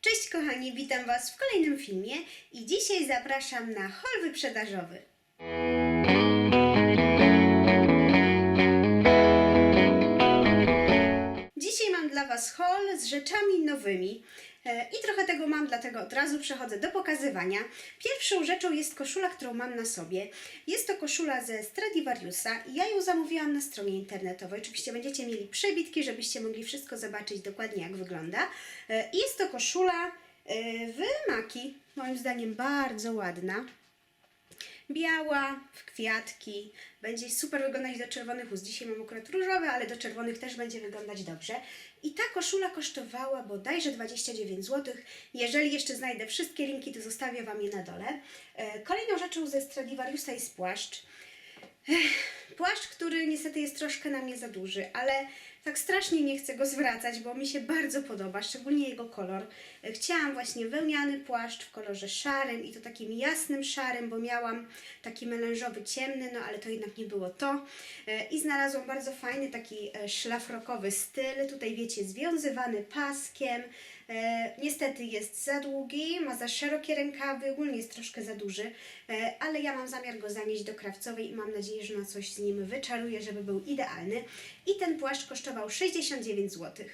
Cześć kochani, witam Was w kolejnym filmie i dzisiaj zapraszam na hol wyprzedażowy. Dzisiaj mam dla Was haul z rzeczami nowymi i trochę tego mam, dlatego od razu przechodzę do pokazywania. Pierwszą rzeczą jest koszula, którą mam na sobie. Jest to koszula ze Stradivariusa ja ją zamówiłam na stronie internetowej. Oczywiście będziecie mieli przebitki, żebyście mogli wszystko zobaczyć dokładnie jak wygląda. E, Jest to koszula e, w maki, moim zdaniem bardzo ładna biała, w kwiatki. Będzie super wyglądać do czerwonych ust. Dzisiaj mam akurat różowe, ale do czerwonych też będzie wyglądać dobrze. I ta koszula kosztowała bodajże 29 zł. Jeżeli jeszcze znajdę wszystkie linki, to zostawię Wam je na dole. E, Kolejną rzeczą ze Stradivariusa jest płaszcz. Płaszcz, który niestety jest troszkę na mnie za duży, ale tak strasznie nie chcę go zwracać, bo mi się bardzo podoba, szczególnie jego kolor. E, Chciałam właśnie wełniany płaszcz w kolorze szarym i to takim jasnym szarym, bo miałam taki melanżowy ciemny, no ale to jednak nie było to. E, I znalazłam bardzo fajny taki e, szlafrokowy styl. Tutaj wiecie, związywany paskiem. E, niestety jest za długi, ma za szerokie rękawy, ogólnie jest troszkę za duży, e, ale ja mam zamiar go zanieść do krawcowej i mam nadzieję, że na coś z nim wyczaruję, żeby był idealny. I ten płaszcz kosztował 69 zł.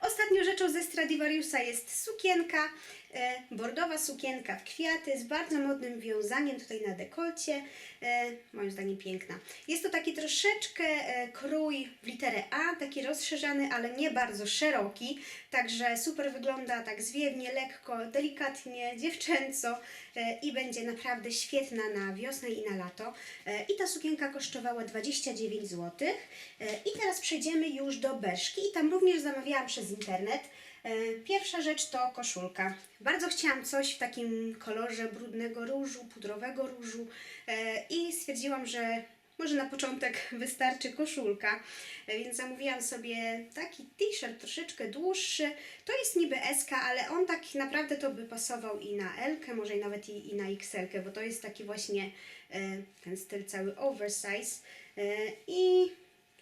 Ostatnią rzeczą ze Stradivariusa jest sukienka, bordowa sukienka w kwiaty z bardzo modnym wiązaniem tutaj na dekolcie. E, moim zdaniem piękna. Jest to taki troszeczkę e, krój w literę A, taki rozszerzany, ale nie bardzo szeroki, także super wygląda tak zwiewnie, lekko, delikatnie, dziewczęco e, i będzie naprawdę świetna na wiosnę i na lato. E, I ta sukienka kosztowała 29 zł. E, I teraz przejdziemy już do Berszki i tam również zamawiałam przez internet. E, Pierwsza rzecz to koszulka. Bardzo chciałam coś w takim kolorze brudnego różu, pudrowego różu e, i stwierdziłam, że może na początek wystarczy koszulka, E, więc zamówiłam sobie taki t-shirt troszeczkę dłuższy. To jest niby SK, ale on tak naprawdę to by pasował i na L, może i nawet i, i na XL, bo to jest taki właśnie ten styl cały oversize i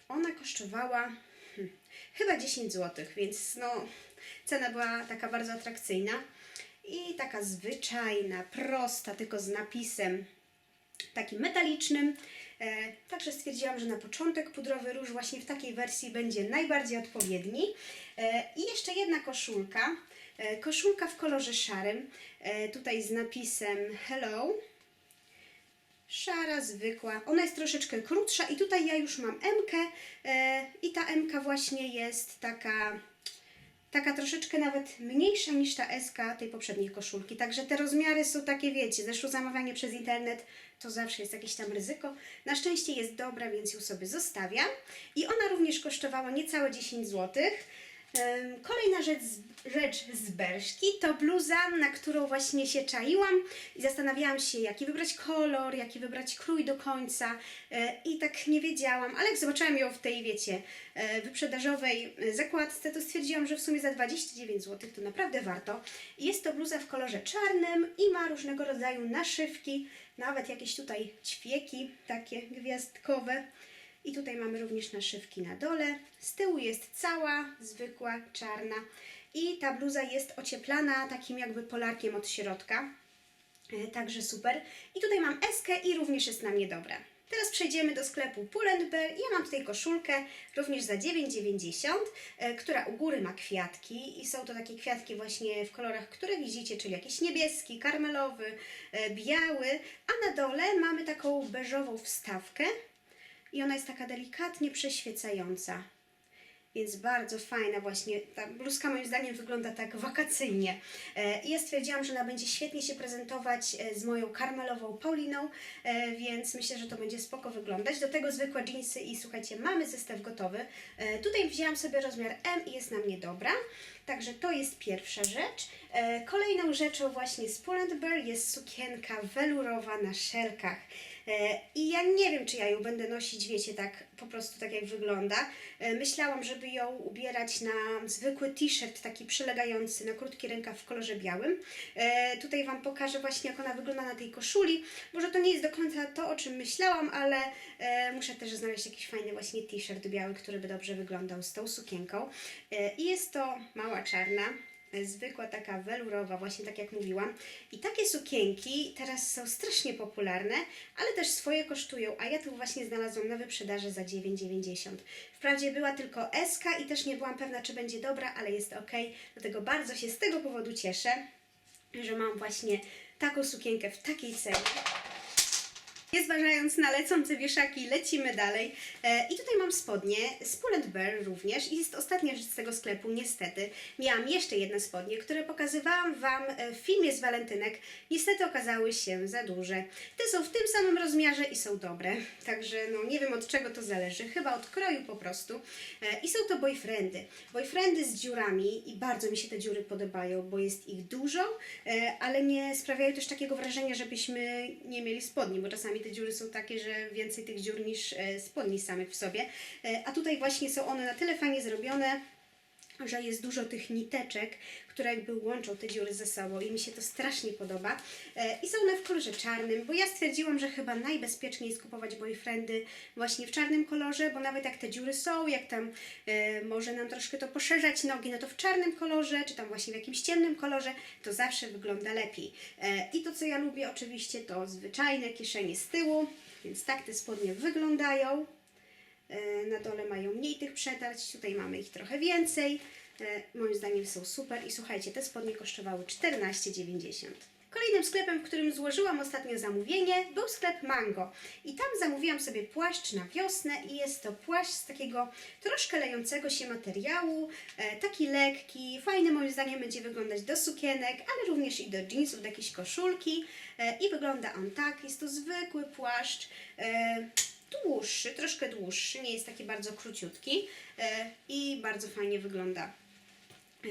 ona kosztowała hmm, chyba 10 zł, więc no cena była taka bardzo atrakcyjna i taka zwyczajna, prosta, tylko z napisem takim metalicznym. E, także stwierdziłam, że na początek pudrowy róż właśnie w takiej wersji będzie najbardziej odpowiedni. E, I jeszcze jedna koszulka. E, koszulka w kolorze szarym, tutaj z napisem Hello. Szara, zwykła. Ona jest troszeczkę krótsza i tutaj ja już mam M-kę i ta M-ka właśnie jest taka taka troszeczkę nawet mniejsza niż ta SK tej poprzedniej koszulki. Także te rozmiary są takie, wiecie, zeszło zamawianie przez internet, to zawsze jest jakieś tam ryzyko. Na szczęście jest dobra, więc ją sobie zostawiam. I ona również kosztowała niecałe 10 zł. Kolejna rzecz, rzecz z Berszki to bluza, na którą właśnie się czaiłam i zastanawiałam się, jaki wybrać kolor, jaki wybrać krój do końca e, i tak nie wiedziałam, ale jak zobaczyłam ją w tej, wiecie, e, wyprzedażowej e, zakładce, to stwierdziłam, że w sumie za 29 zł to naprawdę warto. Jest to bluza w kolorze czarnym i ma różnego rodzaju naszywki, nawet jakieś tutaj ćwieki takie gwiazdkowe. I tutaj mamy również naszywki na dole. Z tyłu jest cała, zwykła, czarna. I ta bluza jest ocieplana takim jakby polarkiem od środka. E, Także super. I tutaj mam eskę i również jest na mnie dobra. Teraz przejdziemy do sklepu Pull&Bear ja mam tutaj koszulkę również za 9,90, e, która u góry ma kwiatki i są to takie kwiatki właśnie w kolorach, które widzicie, czyli jakiś niebieski, karmelowy, e, biały, a na dole mamy taką beżową wstawkę i ona jest taka delikatnie przeświecająca. Więc bardzo fajna właśnie, ta bluzka moim zdaniem wygląda tak wakacyjnie. E, I ja stwierdziłam, że ona będzie świetnie się prezentować e, z moją karmelową Pauliną, e, więc myślę, że to będzie spoko wyglądać. Do tego zwykłe jeansy i słuchajcie, mamy zestaw gotowy. Tutaj wzięłam sobie rozmiar M i jest na mnie dobra. Także to jest pierwsza rzecz. E, Kolejną rzeczą właśnie z Pull&Bear jest sukienka welurowa na szelkach. E, I ja nie wiem, czy ja ją będę nosić, wiecie, tak po prostu tak jak wygląda. E, Myślałam, żeby ją ubierać na zwykły t-shirt, taki przylegający na krótki rękaw w kolorze białym. Tutaj Wam pokażę właśnie, jak ona wygląda na tej koszuli. Może to nie jest do końca to, o czym myślałam, ale muszę też znaleźć jakiś fajny właśnie t-shirt biały, który by dobrze wyglądał z tą sukienką. E, I jest to mała czarna e, zwykła taka welurowa, właśnie tak jak mówiłam. I takie sukienki teraz są strasznie popularne, ale też swoje kosztują, a ja tu właśnie znalazłam na wyprzedaży za 9,90. Wprawdzie była tylko SK i też nie byłam pewna, czy będzie dobra, ale jest ok. Dlatego bardzo się z tego powodu cieszę, że mam właśnie taką sukienkę w takiej cenie. Nie zważając na lecące wieszaki, lecimy dalej. E, I tutaj mam spodnie z Pull Bear również. I jest ostatnia rzecz z tego sklepu, niestety. Miałam jeszcze jedne spodnie, które pokazywałam Wam e, w filmie z walentynek. Niestety okazały się za duże. Te są w tym samym rozmiarze i są dobre. Także no nie wiem od czego to zależy. Chyba od kroju po prostu. E, I są to boyfriendy. Boyfriendy z dziurami i bardzo mi się te dziury podobają, bo jest ich dużo, e, ale nie sprawiają też takiego wrażenia, żebyśmy nie mieli spodni, bo czasami te dziury są takie, że więcej tych dziur niż e, spodni samych w sobie. E, A tutaj właśnie są one na tyle fajnie zrobione, że jest dużo tych niteczek, które jakby łączą te dziury ze sobą i mi się to strasznie podoba. E, I są one w kolorze czarnym, bo ja stwierdziłam, że chyba najbezpieczniej jest kupować boyfriendy właśnie w czarnym kolorze, bo nawet jak te dziury są, jak tam e, może nam troszkę to poszerzać nogi, no to w czarnym kolorze, czy tam właśnie w jakimś ciemnym kolorze, to zawsze wygląda lepiej. E, I to, co ja lubię oczywiście, to zwyczajne kieszenie z tyłu, więc tak te spodnie wyglądają. E, Na dole mają mniej tych przetarć, tutaj mamy ich trochę więcej. E, Moim zdaniem są super i słuchajcie, te spodnie kosztowały 14,90. Kolejnym sklepem, w którym złożyłam ostatnio zamówienie, był sklep Mango. I tam zamówiłam sobie płaszcz na wiosnę i jest to płaszcz z takiego troszkę lejącego się materiału, e, taki lekki, fajny moim zdaniem będzie wyglądać do sukienek, ale również i do jeansów, do jakiejś koszulki. I wygląda on tak, jest to zwykły płaszcz. Dłuższy, troszkę dłuższy, nie jest taki bardzo króciutki e, i bardzo fajnie wygląda.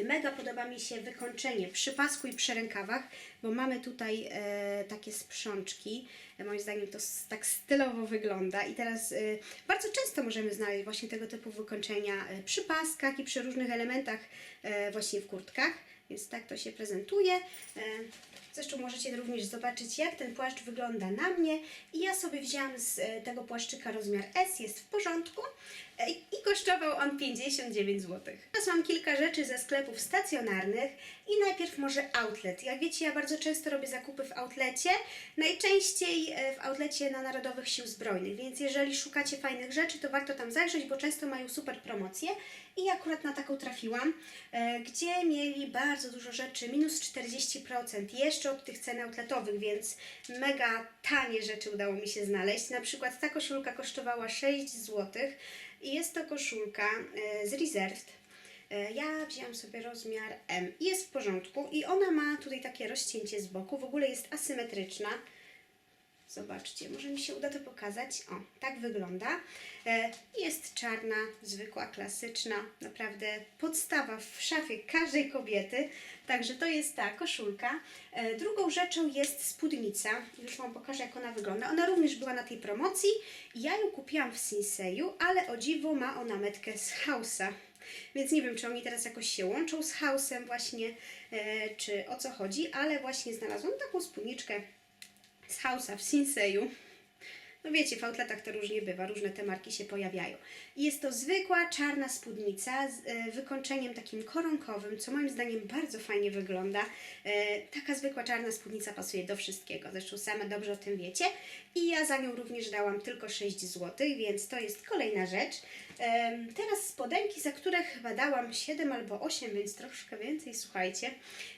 Mega podoba mi się wykończenie przy pasku i przy rękawach, bo mamy tutaj e, takie sprzączki. E, moim zdaniem to tak stylowo wygląda i teraz e, bardzo często możemy znaleźć właśnie tego typu wykończenia e, przy paskach i przy różnych elementach e, właśnie w kurtkach, więc tak to się prezentuje. E, Zresztą możecie również zobaczyć, jak ten płaszcz wygląda na mnie. I ja sobie wzięłam z e, tego płaszczyka rozmiar S, jest w porządku. E, I kosztował on 59 zł. Teraz mam kilka rzeczy ze sklepów stacjonarnych i najpierw może outlet. Jak wiecie, ja bardzo często robię zakupy w outlecie, najczęściej w outlecie na Narodowych Sił Zbrojnych, więc jeżeli szukacie fajnych rzeczy, to warto tam zajrzeć, bo często mają super promocje. I akurat na taką trafiłam, e, gdzie mieli bardzo dużo rzeczy, minus 40%, jeszcze od tych cen outletowych, więc mega tanie rzeczy udało mi się znaleźć. Na przykład ta koszulka kosztowała 6 zł i jest to koszulka e, z Reserved. E, Ja wzięłam sobie rozmiar M i jest w porządku i ona ma tutaj takie rozcięcie z boku, w ogóle jest asymetryczna. Zobaczcie, może mi się uda to pokazać. O, tak wygląda. E, Jest czarna, zwykła, klasyczna, naprawdę podstawa w szafie każdej kobiety. Także to jest ta koszulka. E, Drugą rzeczą jest spódnica. Już Wam pokażę, jak ona wygląda. Ona również była na tej promocji. Ja ją kupiłam w Sinseju, ale o dziwo ma ona metkę z Hausa. Więc nie wiem, czy oni teraz jakoś się łączą z Hausem właśnie, e, czy o co chodzi, ale właśnie znalazłam taką spódniczkę z Hausa w Sinseju. No wiecie, w outletach to różnie bywa, różne te marki się pojawiają. I jest to zwykła czarna spódnica z e, wykończeniem takim koronkowym, co moim zdaniem bardzo fajnie wygląda. E, taka zwykła czarna spódnica pasuje do wszystkiego, zresztą same dobrze o tym wiecie. I ja za nią również dałam tylko 6 zł, więc to jest kolejna rzecz. Em, teraz spodenki, za które chyba dałam 7 albo 8, więc troszkę więcej, słuchajcie.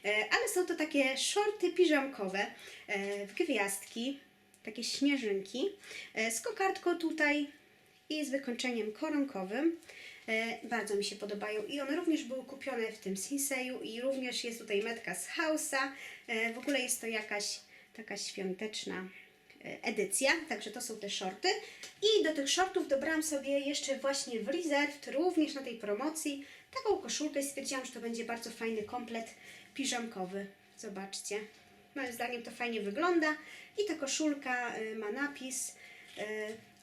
E, ale są to takie shorty piżamkowe e, w gwiazdki, takie śnieżynki, e, z kokardką tutaj i z wykończeniem koronkowym. E, bardzo mi się podobają i one również były kupione w tym Sinseju i również jest tutaj metka z Hausa. E, w ogóle jest to jakaś taka świąteczna edycja, także to są te shorty. I do tych shortów dobrałam sobie jeszcze właśnie w Reserved, również na tej promocji, taką koszulkę i stwierdziłam, że to będzie bardzo fajny komplet piżamkowy. Zobaczcie. Moim zdaniem to fajnie wygląda i ta koszulka y, ma napis y,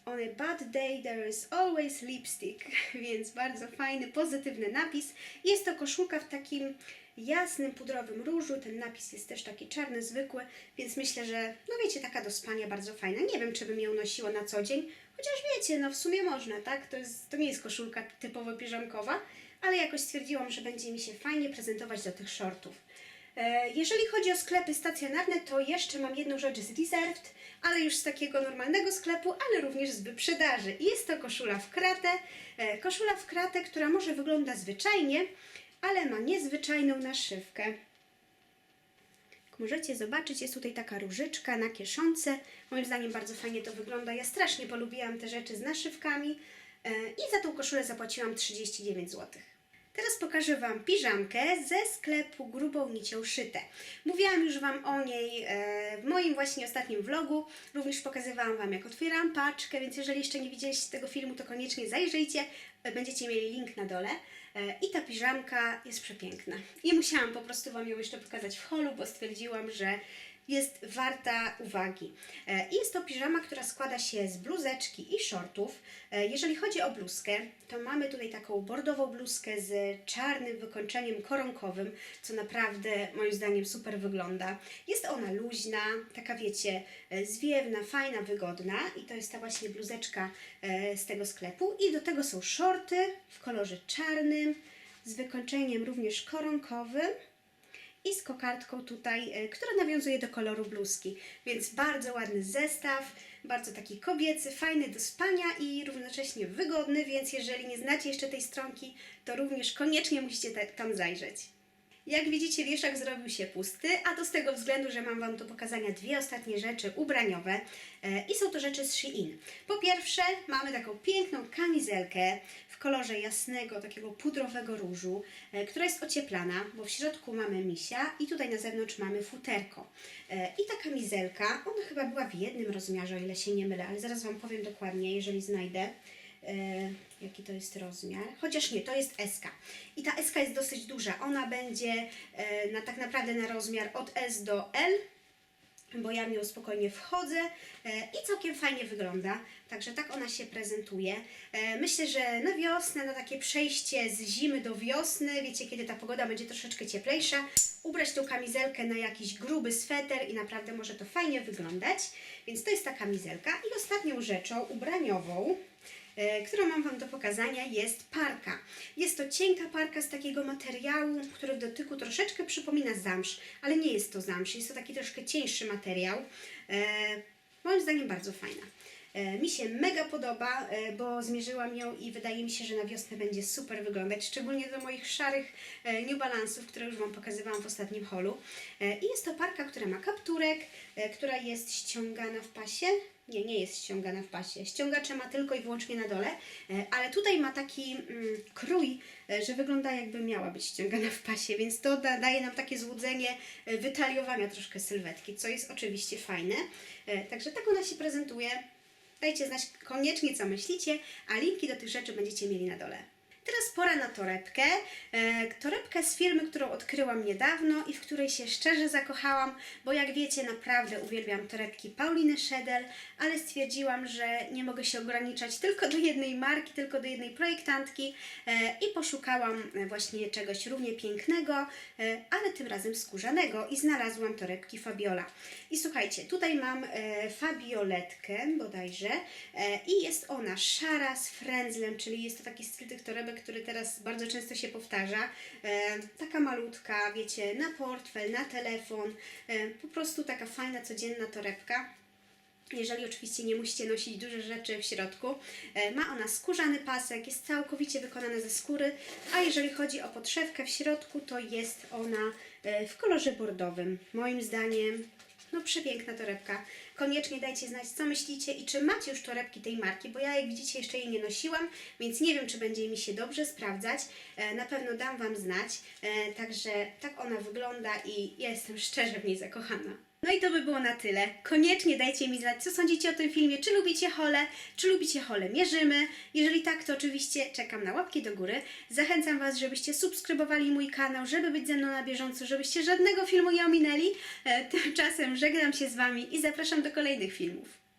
On a bad day there is always lipstick, więc bardzo fajny, pozytywny napis. Jest to koszulka w takim jasnym, pudrowym różu, ten napis jest też taki czarny, zwykły, więc myślę, że, no wiecie, taka do spania bardzo fajna. Nie wiem, czy bym ją nosiła na co dzień, chociaż wiecie, no w sumie można, tak? To, jest, to nie jest koszulka typowo piżamkowa, ale jakoś stwierdziłam, że będzie mi się fajnie prezentować do tych shortów. E, Jeżeli chodzi o sklepy stacjonarne, to jeszcze mam jedną rzecz z Reserved, ale już z takiego normalnego sklepu, ale również z wyprzedaży. Jest to koszula w kratę. E, Koszula w kratę, która może wygląda zwyczajnie, ale ma niezwyczajną naszywkę. Jak możecie zobaczyć, jest tutaj taka różyczka na kieszonce. Moim zdaniem bardzo fajnie to wygląda. Ja strasznie polubiłam te rzeczy z naszywkami e, i za tą koszulę zapłaciłam 39 zł. Teraz pokażę Wam piżamkę ze sklepu grubą nicią szyte. Mówiłam już Wam o niej e, w moim właśnie ostatnim vlogu. Również pokazywałam Wam, jak otwieram paczkę, więc jeżeli jeszcze nie widzieliście tego filmu, to koniecznie zajrzyjcie. E, Będziecie mieli link na dole. E, I ta piżamka jest przepiękna. I musiałam po prostu Wam ją jeszcze pokazać w holu, bo stwierdziłam, że jest warta uwagi. E, jest to piżama, która składa się z bluzeczki i shortów. E, Jeżeli chodzi o bluzkę, to mamy tutaj taką bordową bluzkę z czarnym wykończeniem koronkowym, co naprawdę moim zdaniem super wygląda. Jest ona luźna, taka wiecie, e, zwiewna, fajna, wygodna i to jest ta właśnie bluzeczka z tego sklepu. I do tego są shorty w kolorze czarnym, z wykończeniem również koronkowym i z kokardką tutaj, e, która nawiązuje do koloru bluzki. Więc bardzo ładny zestaw, bardzo taki kobiecy, fajny do spania i równocześnie wygodny, więc jeżeli nie znacie jeszcze tej stronki, to również koniecznie musicie te- tam zajrzeć. Jak widzicie, wieszak zrobił się pusty, a to z tego względu, że mam Wam do pokazania dwie ostatnie rzeczy ubraniowe e, i są to rzeczy z Shein. Po pierwsze, mamy taką piękną kamizelkę w kolorze jasnego, takiego pudrowego różu, e, która jest ocieplana, bo w środku mamy misia i tutaj na zewnątrz mamy futerko. E, I ta kamizelka, ona chyba była w jednym rozmiarze, o ile się nie mylę, ale zaraz Wam powiem dokładnie, jeżeli znajdę. E, jaki to jest rozmiar. Chociaż nie, to jest SK. I ta SK jest dosyć duża. Ona będzie e, na, tak naprawdę na rozmiar od S do L, bo ja w nią spokojnie wchodzę e, i całkiem fajnie wygląda. Także tak ona się prezentuje. Myślę, że na wiosnę, na takie przejście z zimy do wiosny, wiecie, kiedy ta pogoda będzie troszeczkę cieplejsza, ubrać tą kamizelkę na jakiś gruby sweter i naprawdę może to fajnie wyglądać. Więc to jest ta kamizelka. I ostatnią rzeczą ubraniową, którą mam Wam do pokazania, jest parka. Jest to cienka parka z takiego materiału, który w dotyku troszeczkę przypomina zamsz, ale nie jest to zamsz, jest to taki troszkę cieńszy materiał. E, moim zdaniem bardzo fajna. E, Mi się mega podoba, e, bo zmierzyłam ją i wydaje mi się, że na wiosnę będzie super wyglądać, szczególnie do moich szarych e, New Balance'ów, które już Wam pokazywałam w ostatnim holu. I jest to parka, która ma kapturek, która jest ściągana w pasie. Nie, nie jest ściągana w pasie. Ściągacze ma tylko i wyłącznie na dole, ale tutaj ma taki mm, krój, że wygląda jakby miała być ściągana w pasie, więc to da, daje nam takie złudzenie wytaliowania troszkę sylwetki, co jest oczywiście fajne. Także tak ona się prezentuje. Dajcie znać koniecznie, co myślicie, a linki do tych rzeczy będziecie mieli na dole. Teraz pora na torebkę. E, torebkę z firmy, którą odkryłam niedawno i w której się szczerze zakochałam, bo jak wiecie, naprawdę uwielbiam torebki Pauliny Schedel, ale stwierdziłam, że nie mogę się ograniczać tylko do jednej marki, tylko do jednej projektantki e, i poszukałam właśnie czegoś równie pięknego, e, ale tym razem skórzanego i znalazłam torebki Fabiola. I słuchajcie, tutaj mam Fabioletkę bodajże i jest ona szara z frędzlem, czyli jest to taki styl tych torebek, który teraz bardzo często się powtarza. E, taka malutka, wiecie, na portfel, na telefon, e, po prostu taka fajna, codzienna torebka. Jeżeli oczywiście nie musicie nosić duże rzeczy w środku. E, Ma ona skórzany pasek, jest całkowicie wykonana ze skóry, a jeżeli chodzi o podszewkę w środku, to jest ona w kolorze bordowym. Moim zdaniem, no przepiękna torebka. Koniecznie dajcie znać, co myślicie i czy macie już torebki tej marki, bo ja jak widzicie jeszcze jej nie nosiłam, więc nie wiem, czy będzie mi się dobrze sprawdzać. E, Na pewno dam Wam znać. E, Także tak ona wygląda i ja jestem szczerze w niej zakochana. No i to by było na tyle. Koniecznie dajcie mi znać, co sądzicie o tym filmie. Czy lubicie hole? Czy lubicie hole mierzymy? Jeżeli tak, to oczywiście czekam na łapki do góry. Zachęcam Was, żebyście subskrybowali mój kanał, żeby być ze mną na bieżąco, żebyście żadnego filmu nie ominęli. E, Tymczasem żegnam się z Wami i zapraszam do kolejnych filmów.